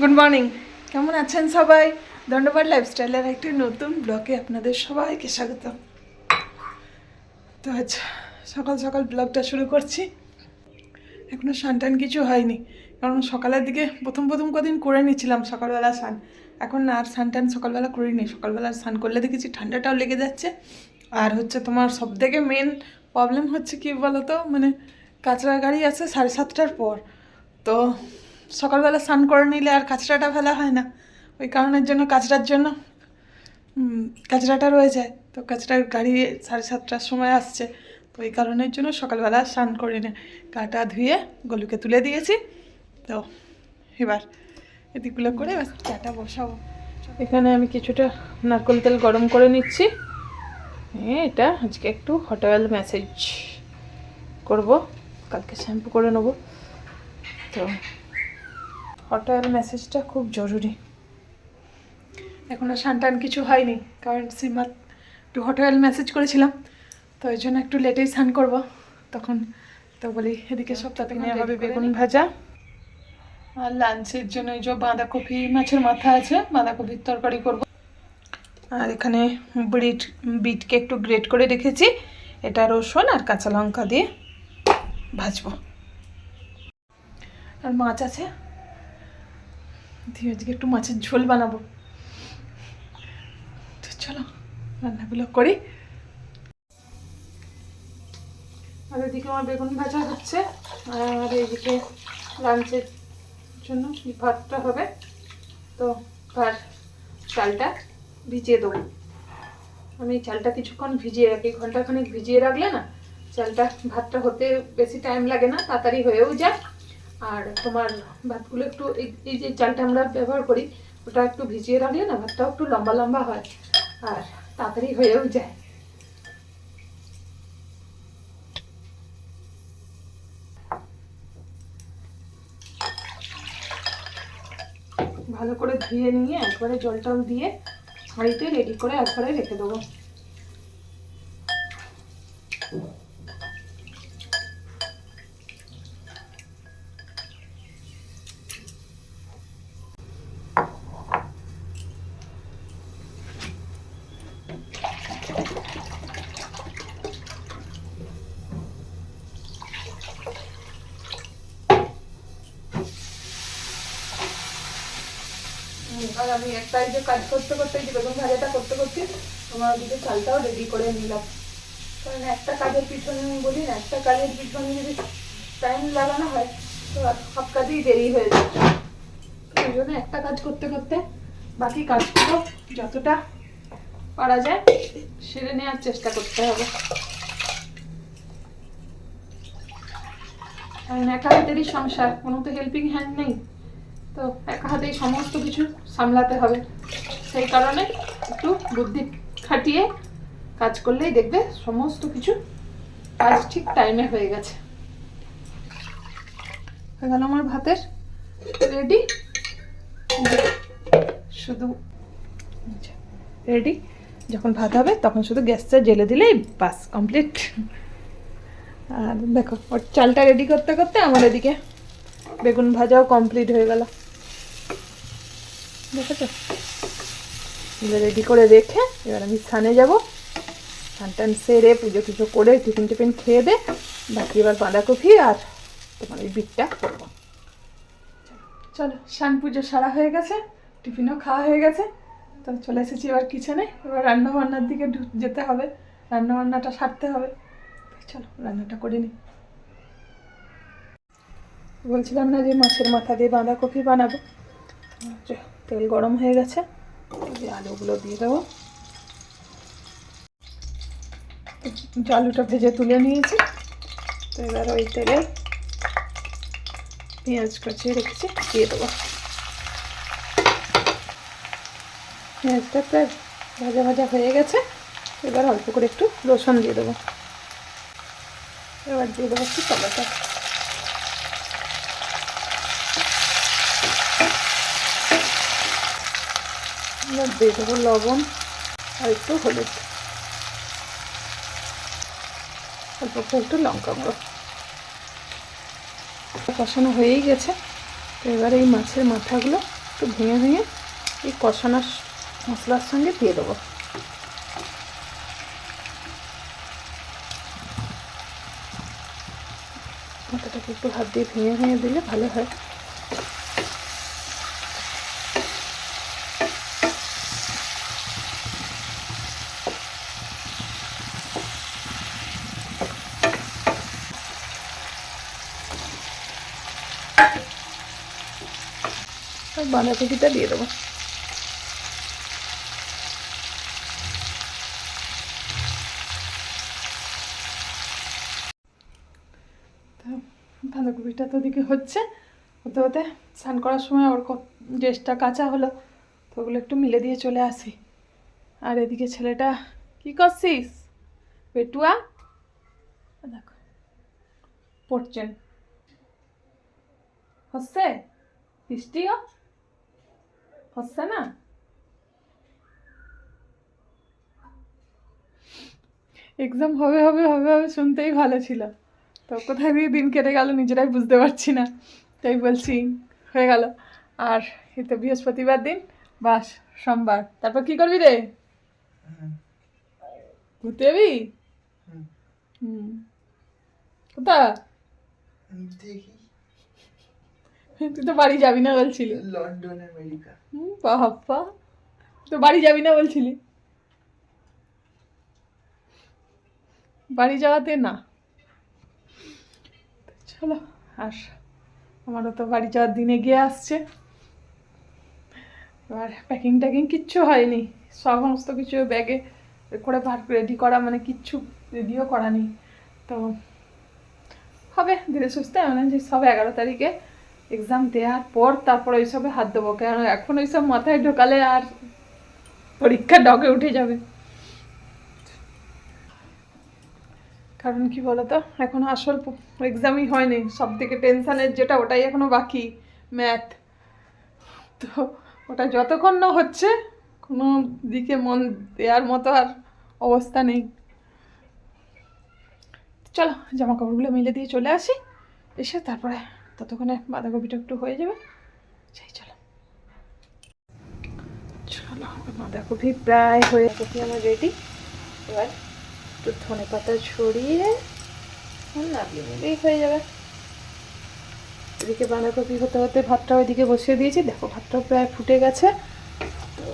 Good morning কেমন আছেন সবাই? দণ্ডবাদ লাইফস্টাইলের একটি নতুন ব্লগে আপনাদের সবাইকে স্বাগত তো আজ সকাল সকাল ব্লগটা শুরু করছি। এখনও স্নান টান কিছু হয়নি। কারণ সকালের দিকে প্রথম প্রথম কদিন করে নিচ্ছিলাম সকালবেলা স্নান এখন না আর টান সকালবেলা করিনি। সকালবেলা স্নান করলে দেখেছি ঠান্ডাটাও লেগে যাচ্ছে। আর হচ্ছে তোমার সব থেকে মেন প্রবলেম হচ্ছে কি বলতো? মানে কাঁচরা গাড়ি আছে সাড়ে সাতটার পর। তো সকালবেলা স্নান করে নিলে আর কাঁচরাটা ফেলা হয় না। ওই কারণের জন্য কাঁচরার জন্য। উম, কাঁচরাটা রয়ে যায়। তো কাঁচরার গাড়ি সাড়ে সাতটার সময় আসছে। তো এই কারণের জন্য সকালবেলা স্নান করি না গাটা ধুয়ে গলুকে তুলে দিয়েছি। তো এবার এদিকগুলো করে চাটা বসাবো। এখানে আমি কিছুটা নারকেল তেল গরম করে নিচ্ছি। হ্যাঁ এটা আজকে একটু হট অয়েল ম্যাসেজ করব। কালকে শ্যাম্পু করে নেব। তো হট মেসেজটা খুব জরুরি। এখনও সানটান কিছু হয়নি কারণ সিমাত একটু হট অয়েল মেসেজ করেছিলাম তো ওই জন্য একটু লেটেই স্নান করব। তখন তো বলি এদিকে সব তাতে নেওয়া হবে বেগুন ভাজা। আর লাঞ্চের জন্য এই যে বাঁধাকপি মাছের মাথা আছে বাঁধাকপির তরকারি করব। আর এখানে বিট বিটকে একটু গ্রেট করে রেখেছি এটা রসুন আর কাঁচা লঙ্কা দিয়ে ভাজবো। আর মাছ আছে? দিয়ে আজকে একটু মাছের ঝোল বানাবো। তো চলো, রান্নাগুলো করি। আর এদিকে আমার বেগুন ভাজা হচ্ছে, আর এইদিকে লাঞ্চের জন্য ভাতটা হবে? তো ভাত, চালটা ভিজিয়ে দেবো। আমি চালটা কিছুক্ষণ ভিজিয়ে রাখি, ঘন্টাখানেক ভিজিয়ে রাখলে না, চালটা, ভাতটা হতে বেশি টাইম লাগে না, তাড়াতাড়ি হয়েও যায়। আর তোমার ভাতগুলো একটু এই যে চালটা আমরা ব্যবহার করি, ওটা একটু ভিজিয়ে রাখলে না ভাতটাও একটু লম্বা লম্বা হয় আর তাড়াতাড়ি হয়েও যায়। ভালো করে ধুয়ে নিয়ে একবারে জলটাও দিয়ে হাঁড়িতে রেডি করে একবারে রেখে দেবো। আর আমি একটা যে কাজ করতে করতে যে বেগুন ভাজাটা করতে করতে আমার ওদিকে চালটাও রেডি করে নিলাম। কারণ একটা কাজের পিছনে আমি বলি না, একটা কাজের পিছনে যদি টাইম লাগানো হয়, তো সব কাজেই দেরি হয়ে যায়। ওই জন্য একটা কাজ করতে করতে বাকি কাজগুলো যতটা পারা যায় সেরে নেওয়ার চেষ্টা করতে হবে। কারণ একা হাতেরই সংসার, কোনো তো হেল্পিং হ্যান্ড নেই। তো একা হাতেই সমস্ত কিছু সামলাতে হবে। সেই কারণে একটু বুদ্ধি খাটিয়ে কাজ করলেই দেখবে সমস্ত কিছু কাজ ঠিক টাইমে হয়ে গেছে। হয়ে গেল আমার ভাতের রেডি শুধু রেডি যখন ভাত হবে তখন শুধু গ্যাসটা জেলে দিলেই বাস কমপ্লিট আর দেখো, ওর চালটা রেডি করতে করতে আমার এদিকে বেগুন ভাজাও কমপ্লিট হয়ে গেল। দেখেছ? এবার রেডি করে রেখে এবার আমি স্থানে যাব। স্নান টান সেরে পুজো টুজো করে টিফিন টিফিন খেয়ে দে, বাকি এবার বাঁধাকপি আর তোমার ওই বিটটা করব। চলো শান পুজো সারা হয়ে গেছে, টিফিনও খাওয়া হয়ে গেছে। তো চলে এসেছি এবার কিচেনে এবার রান্নাবান্নার দিকে যেতে হবে, রান্নাবান্নাটা সারতে হবে। চলো, রান্নাটা করে নিই বলছিলাম না যে মাছের মাথা দিয়ে বাঁধাকপি বানাবো। তেল গরম হয়ে গেছে। আলুগুলো দিয়ে দেবো। তো আলুটা ভেজে তুলে নিয়েছি। তো এবার ওই তেলে পেঁয়াজ কচিয়ে রেখেছি, দিয়ে দেবো। পেঁয়াজটা প্রায় ভাজা ভাজা হয়ে গেছে। এবার অল্প করে একটু রসুন দিয়ে দেবো। এবার দিয়ে দেবো একটু টমেটো। দিয়ে দেবো লবণ আর একটু হলুদ। অল্প একটু লঙ্কা গুঁড়ো। কষানো হয়েই গেছে। তো এবার এই মাছের মাথাগুলো একটু ভেঙে ভেঙে এই কষানোর মশলার সঙ্গে দিয়ে দেবো। মাথাটাকে একটু হাত দিয়ে ভেঙে ভেঙে দিলে ভালো হয়। বাঁধাকপিটা দিয়ে দেবো। বাঁধাকপিটা তো ওদিকে হচ্ছে। হতে হতে স্নান করার সময় ওর ড্রেসটা কাঁচা হলো, তো ওগুলো একটু মিলে দিয়ে চলে আসি। আর এদিকে ছেলেটা, কি করছিস? পেটুয়া? দেখো, পড়ছেন। হচ্ছে? বৃষ্টিও হচ্ছে না এক্সাম হবে হবে হবে হবে শুনতেই ভালো ছিল। তো কোথায় দিয়ে দিন কেটে গেল নিজেরাই বুঝতে পারছি না। তাই বলছি হয়ে গেল। আর এই তো বৃহস্পতিবার দিন বাস সোমবার। তারপর কি করবি রে? ঘুরতে যাবি? হুম। কোথা দেখি। তুই তো বাড়ি যাবি না বলছিলি। London America. বাপ্পা তো বাড়ি যাবি না বলছিলি? বাড়ি যাওয়াতে না। চলো, আর আমারও তো বাড়ি যাওয়ার দিনে গিয়ে আসছে। এবার প্যাকিং ট্যাকিং কিচ্ছু হয়নি। সমস্ত কিছু ব্যাগে করে ভার রেডি করা মানে কিচ্ছু রেডিও করা নেই। তো হবে, ধীরে সুস্থে মানে যে সব এগারো তারিখে এক্সাম দেওয়ার পর তারপর ওইসবে হাত দেবো, কেন এখন ওইসব মাথায় ঢোকালে আর পরীক্ষা ডগে উঠে যাবে। কারণ কি বলতো, এখন আসল এক্সামই হয়নি সব থেকে টেনশানের যেটা, ওটাই এখনও বাকি ম্যাথ তো ওটা যতক্ষণ না হচ্ছে, কোনো দিকে মন দেওয়ার মতো আর অবস্থা নেই। চলো জামা কাপড়গুলো মিলে দিয়ে চলে আসি, এসে তারপরে ততক্ষণে বাঁধাকপিটা একটু হয়ে যাবে। সেই চলো। চলো, বাঁধাকপি প্রায় হয়ে গেছে আমার রেডি এবার একটু ধনে পাতা ছড়িয়ে হয়ে যাবে। এদিকে বাঁধাকপি হতে হতে ভাতটা ওইদিকে বসিয়ে দিয়েছি। দেখো, ভাতটাও প্রায় ফুটে গেছে তো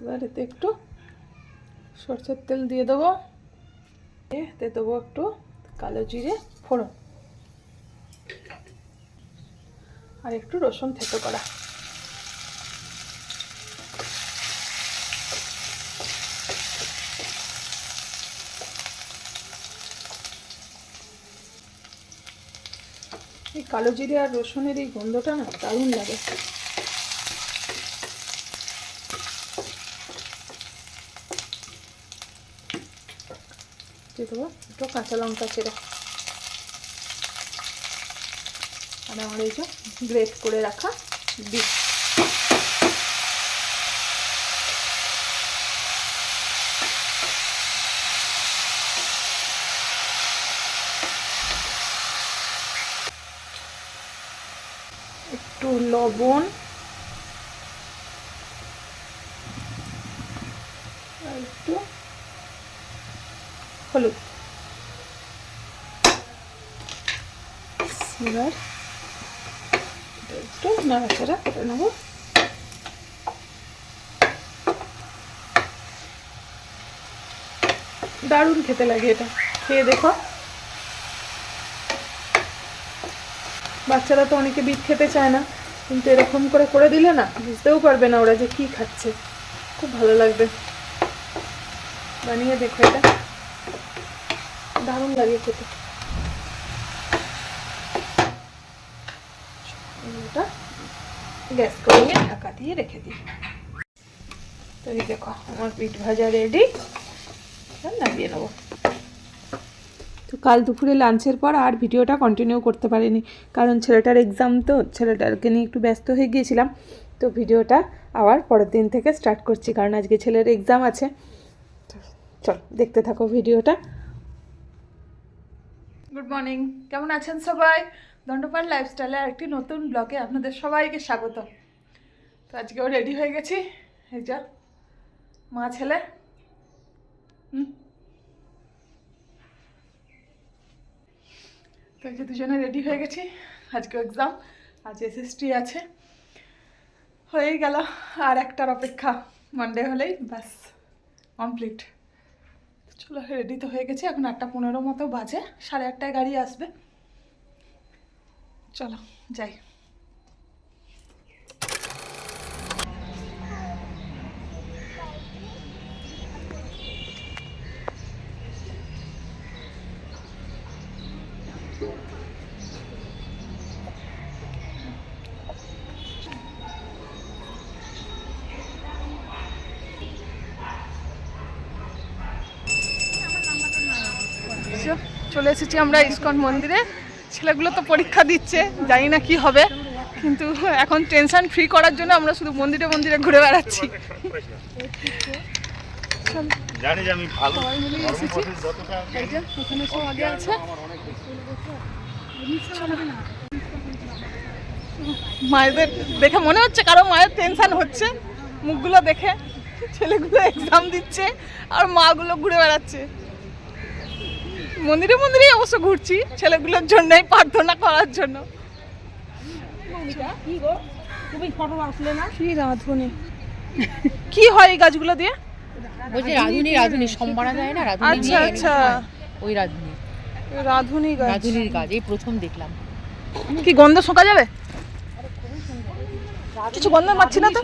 এবার এতে একটু সরষের তেল দিয়ে দেবো। এতে দেবো একটু কালো জিরে, ফোড়ন। আর একটু রসুন থেতো করা। এই কালো জিরে আর রসুনের এই গন্ধটা না দারুণ লাগে। দিয়ে দেবো একটু কাঁচা লঙ্কা চেরা আর আমার এই যে গ্রেট করে রাখা বিট একটু লবণ আর একটু হলুদ এবার এটা একটু নাড়াচাড়া করে নেব দারুণ খেতে লাগে এটা। খেয়ে দেখো। বাচ্চারা তো অনেকে বিট খেতে চায় না, কিন্তু এরকম করে করে দিলে না, বুঝতেও পারবে না ওরা যে কি খাচ্ছে। খুব ভালো লাগবে। বানিয়ে দেখো এটা। দারুণ লাগে খেতে। গ্যাস কমিয়ে ঢাকা দিয়ে রেখে দিই। তো দেখো, আমার পিঠ ভাজা রেডি নামিয়ে নেব তো কাল দুপুরে লাঞ্চের পর আর ভিডিওটা কন্টিনিউ করতে পারিনি। কারণ ছেলেটার এক্সাম তো ছেলেটাকে নিয়ে একটু ব্যস্ত হয়ে গিয়েছিলাম। তো ভিডিওটা আবার পরের দিন থেকে স্টার্ট করছি কারণ আজকে ছেলের এক্সাম আছে। চল দেখতে থাকো ভিডিওটা। গুড মর্নিং কেমন আছেন সবাই? দণ্ডপাল লাইফস্টাইলে একটি নতুন ব্লগে আপনাদের সবাইকে স্বাগত তো আজকেও রেডি হয়ে গেছি। এই যা মা ছেলে। তো যে দুজনে রেডি হয়ে গেছি। আজকে এক্সাম আজ এসএসটি আছে। হয়েই গেল, আর একটার অপেক্ষা মানডে হলেই, ব্যাস কমপ্লিট চলো রেডি তো হয়ে গেছি, এখন আটটা পনেরো মতো বাজে, সাড়ে আটটায় গাড়ি আসবে। চলো, যাই এসো, চলে এসেছি আমরা ইস্কন মন্দিরে। ছেলেগুলো তো পরীক্ষা দিচ্ছে জানি না কি হবে। কিন্তু এখন টেনশন ফ্রি করার জন্য আমরা শুধু মন্দিরে মন্দিরে ঘুরে বেড়াচ্ছি। জানি যে আমি ভালো। সব আগে আছে। মায়েদের দেখে মনে হচ্ছে কারও মায়ের টেনশন হচ্ছে। মুখগুলো দেখে ছেলেগুলো এক্সাম দিচ্ছে আর মাগুলো ঘুরে বেড়াচ্ছে। মন্দিরে মন্দিরে অবশ্য ঘুরছি ছেলেগুলোর জন্যই প্রার্থনা করার জন্য। কি রাঁধুনি? কি হয় এই গাছগুলো দিয়ে? বলছি রাধুনি রাধুনি সম্মানা যায় না? রাধুনি আচ্ছা আচ্ছা। ওই রাধুনি। রাঁধুনি গাছ। রাধুনির কাজ এই প্রথম দেখলাম। কি গন্ধ শোকা যাবে? কিছু গন্ধ পাচ্ছি না তো?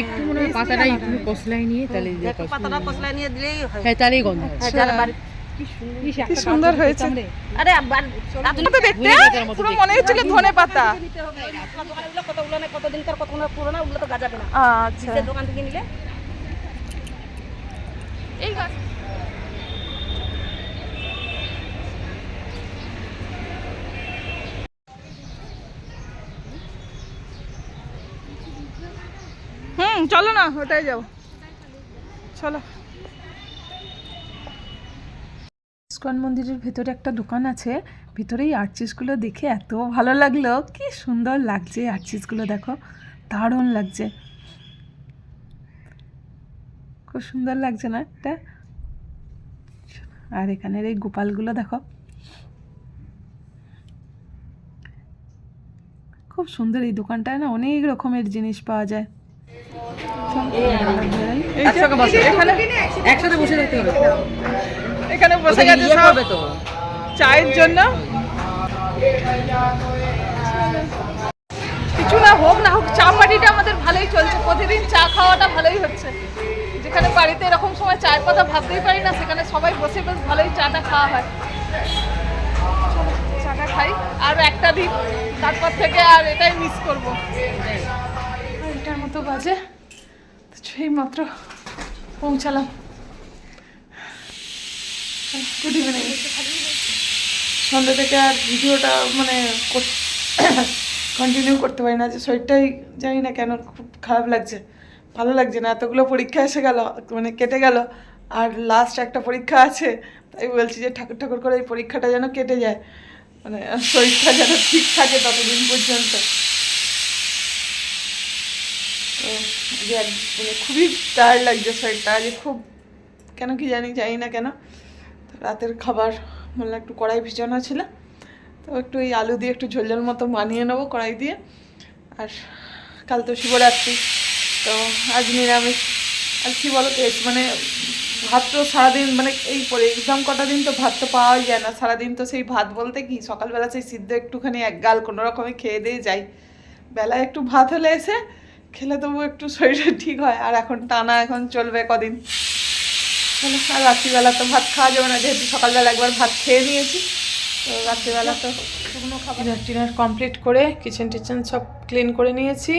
একটু মনে হয় পাতাটা একটু কসলাই নিয়ে তাহলে পাতাটা কসলাই নিয়ে দিলেই হ্যাঁ। তাহলেই গন্ধ হয়। কি সুন্দর হয়েছে। আরে তো দেখতে? পুরো মনে হচ্ছিল ধনে পাতা। কতদিনকার কতগুলো পুরোনো ওগুলো তো গাজাবে না। আচ্ছা। দোকান থেকে নিলে। এই গাছ। হুম চলো না ওটাই যাও চলো। ইস্কন মন্দিরের ভেতরে একটা দোকান আছে, ভিতরে এই আর্চিসগুলো দেখে এত ভালো লাগল। কি সুন্দর লাগছে আর্চিসগুলো দেখো। দারুণ লাগছে। খুব সুন্দর লাগছে না এটা? আর এখানের এই গোপালগুলো, দেখো। খুব সুন্দর এই দোকানটায় না অনেক রকমের জিনিস পাওয়া যায়। একসাথে বসে থাকতে হবে। এখানে বসে গেছে সব চায়ের জন্য। কিছু না হোক না হোক চা পাটিটা আমাদের ভালোই চলছে। প্রতিদিন চা খাওয়াটা ভালোই হচ্ছে। যেখানে বাড়িতে এরকম সময় চায়ের কথা ভাবতেই পারি না সেখানে সবাই বসে বেশ ভালোই চাটা খাওয়া হয়। চাটা খাই। আর একটা দিন তারপর থেকে আর এটাই মিস করব। এটার মতো বাজে। সেই মাত্র পৌঁছালাম। গুড ইভিনিং সন্ধ্যা থেকে আর ভিডিওটা মানে কন্টিনিউ করতে পারি না। যে শরীরটাই জানি না কেন খুব খারাপ লাগছে। ভালো লাগছে না। এতগুলো পরীক্ষা এসে গেল মানে কেটে গেল, আর লাস্ট একটা পরীক্ষা আছে। তাই বলছি যে ঠাকুর ঠাকুর করে এই পরীক্ষাটা যেন কেটে যায়। মানে শরীরটা যেন ঠিক থাকে ততদিন পর্যন্ত। তো যে মানে খুবই টায়ার্ড লাগছে শরীরটা। যে খুব কেন কি জানি জানি না কেন। রাতের খাবার বললাম একটু কড়াই ভিজানো ছিল। তো একটু এই আলু দিয়ে একটু ঝোল ঝোল মতো বানিয়ে নেব কড়াই দিয়ে। আর কাল তো শিবরাত্রি, তো আজ নিরামিষ। আর কী বলো তো মানে ভাত তো সারাদিন মানে এই পরে এক্সাম কটা দিন তো ভাত তো পাওয়াই যায় না। সারাদিন তো সেই ভাত বলতে কি, সকালবেলা সেই সিদ্ধ একটুখানি এক গাল কোনো রকমে খেয়ে দিয়ে যাই। বেলায় একটু ভাত হলে এসে খেলে তবু একটু শরীরে ঠিক হয়। আর এখন টানা এখন চলবে কদিন। মানে আর রাত্রিবেলা তো ভাত খাওয়া যাবে না, যেহেতু সকালবেলা একবার ভাত খেয়ে নিয়েছি, তো রাত্রিবেলা তো শুকনো খাবার। ডিনার টিনার কমপ্লিট করে কিচেন টিচেন সব ক্লিন করে নিয়েছি,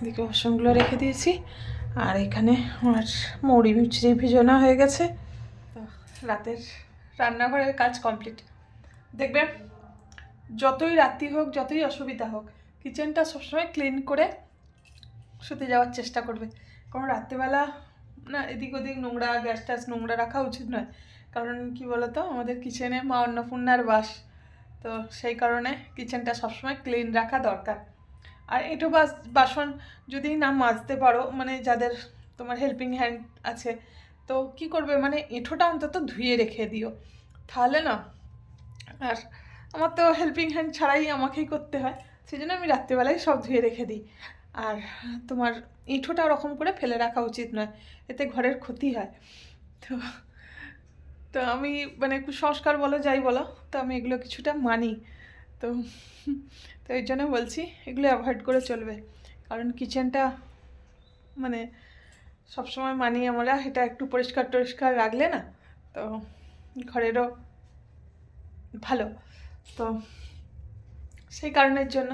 এদিকে বাসনগুলো রেখে দিয়েছি, আর এখানে আমার মুড়ি মিচড়ি ভিজনা হয়ে গেছে। তো রাতের রান্নাঘরের কাজ কমপ্লিট দেখবে যতই রাত্রি হোক, যতই অসুবিধা হোক কিচেনটা সবসময় ক্লিন করে শুতে যাওয়ার চেষ্টা করবে। কারণ রাত্রেবেলা না, এদিক ওদিক নোংরা গ্যাস ট্যাস নোংরা রাখা উচিত নয়। কারণ কি বলতো, আমাদের কিচেনে মা অন্নপূর্ণার বাস। তো সেই কারণে কিচেনটা সবসময় ক্লিন রাখা দরকার। আর এঁটো বাস, বাসন যদি না মাজতে পারো মানে যাদের তোমার হেল্পিং হ্যান্ড আছে, তো কি করবে? মানে এঁঠোটা অন্তত ধুয়ে রেখে দিও। তাহলে না, আর আমার তো হেল্পিং হ্যান্ড ছাড়াই আমাকেই করতে হয়। সেই জন্য আমি রাত্রিবেলায় সব ধুয়ে রেখে দিই। আর তোমার এঁঠোটা ওরকম করে ফেলে রাখা উচিত নয়, এতে ঘরের ক্ষতি হয়। তো তো আমি মানে কুসংস্কার বলো, যাই বলো, তো আমি এগুলো কিছুটা মানি। তো তো এই জন্য বলছি, এগুলো অ্যাভয়েড করে চলবে। কারণ কিচেনটা মানে সবসময় মানি আমরা, এটা একটু পরিষ্কার টরিষ্কার রাখলে না, তো ঘরেরও ভালো। তো সেই কারণের জন্য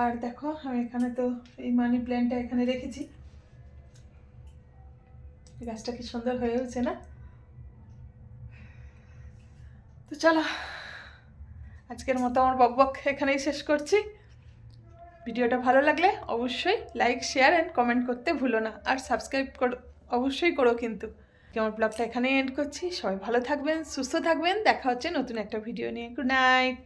আর দেখো, আমি এখানে তো এই মানি প্ল্যান্টটা এখানে রেখেছি। গাছটা কি সুন্দর হয়ে উঠছে না? তো চলো, আজকের মতো আমার বকবক এখানেই শেষ করছি। ভিডিওটা ভালো লাগলে অবশ্যই লাইক শেয়ার অ্যান্ড কমেন্ট করতে ভুলো না। আর সাবস্ক্রাইব করো, অবশ্যই করো কিন্তু। আমার ব্লগটা এখানেই এন্ড করছি। সবাই ভালো থাকবেন, সুস্থ থাকবেন। দেখা হচ্ছে নতুন একটা ভিডিও নিয়ে। Good night